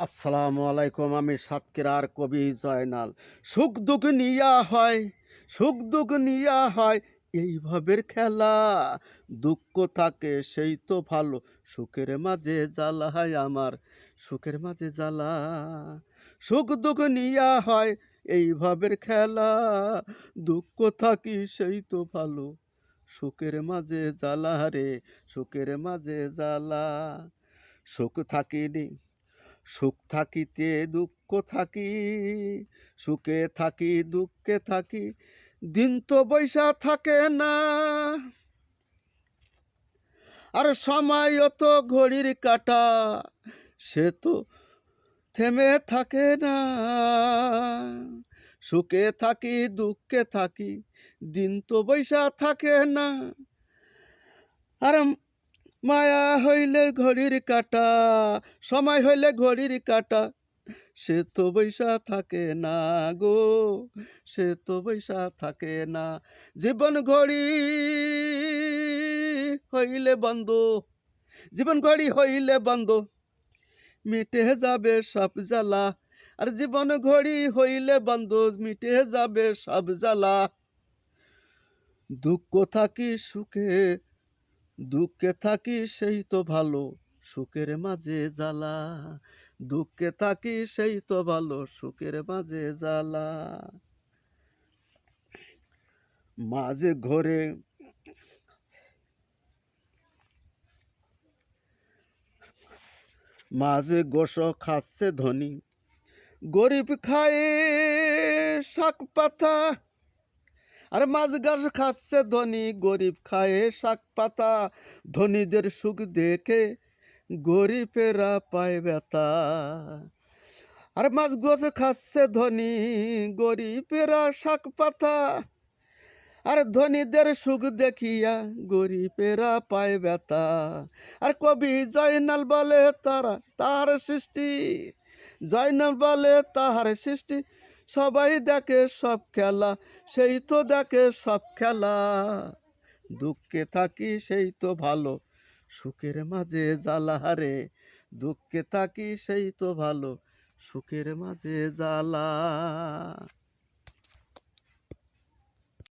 আসসালামু আলাইকুম, আমি সাতক্ষীরার কবি জয়নাল। সুখ দুঃখ নিয়া হয়, সুখ দুঃখ নিয়া হয় এইভাবের খেলা। দুঃখ থাকে, সেই তো ভালো, সুখের মাঝে জ্বালা হয় আমার, সুখের মাঝে জ্বালা। সুখ দুঃখ নিয়া হয় এইভাবের খেলা। দুঃখ থাকি, সেই তো ভালো, সুখের মাঝে জ্বালা রে, সুখের মাঝে জ্বালা। সুখ থাকিনি সুখ থাকিতে দুঃখ থাকি, সুখে থাকি, দুঃখে থাকি, দিন তো বৈশা থাকে না। আর সময় তো ঘড়ির কাটা, সে তো থেমে থাকে না। সুখে থাকি, দুঃখে থাকি, দিন তো বৈশা থাকে না। আর মায়া হইলে ঘড়ির কাটা, সময় হইলে ঘড়ির কাটা। সে তো বৈশা থাকে না গো, সে তো বৈশা থাকে না। জীবন ঘড়ি হইলে বন্ধ, জীবন ঘড়ি হইলে বন্ধ। মিটে যাবে সব জ্বালা, আর জীবন ঘড়ি হইলে বন্ধ, মিটে যাবে সব জ্বালা। দুঃখ থাকি সুখে দুঃখে থাকি সেই তো ভালো, সুখের মাঝে জ্বালা। দুঃখে থাকি সেই তো ভালো, সুখের মাঝে জ্বালা। মাঝে ঘরে মাঝে গোস খাচ্ছে ধনী। গরিব খায় শাক পাতা আর গাছ খাচ্ছে ধনী, গরিব খায় শাক পাতা, ধনীদের সুখ দেখে গরিবেরা পায় ব্যথা। আর মাছ গাছ খাচ্ছে ধনী, গরিবেরা শাক পাতা, আর ধনীদের সুখ দেখিয়া গরিবেরা পায় ব্যথা। আর কবি জয়নাল বলে তারা, তার সৃষ্টি, জয়নাল বলে তাহার সৃষ্টি সবাই দেখে সব খেলা, সেই তো দেখে সব খেলা। দুঃখে থাকি সেই তো ভালো, সুখের মাঝে জ্বালা রে দুঃখে থাকি সেই তো ভালো, সুখের মাঝে জ্বালা।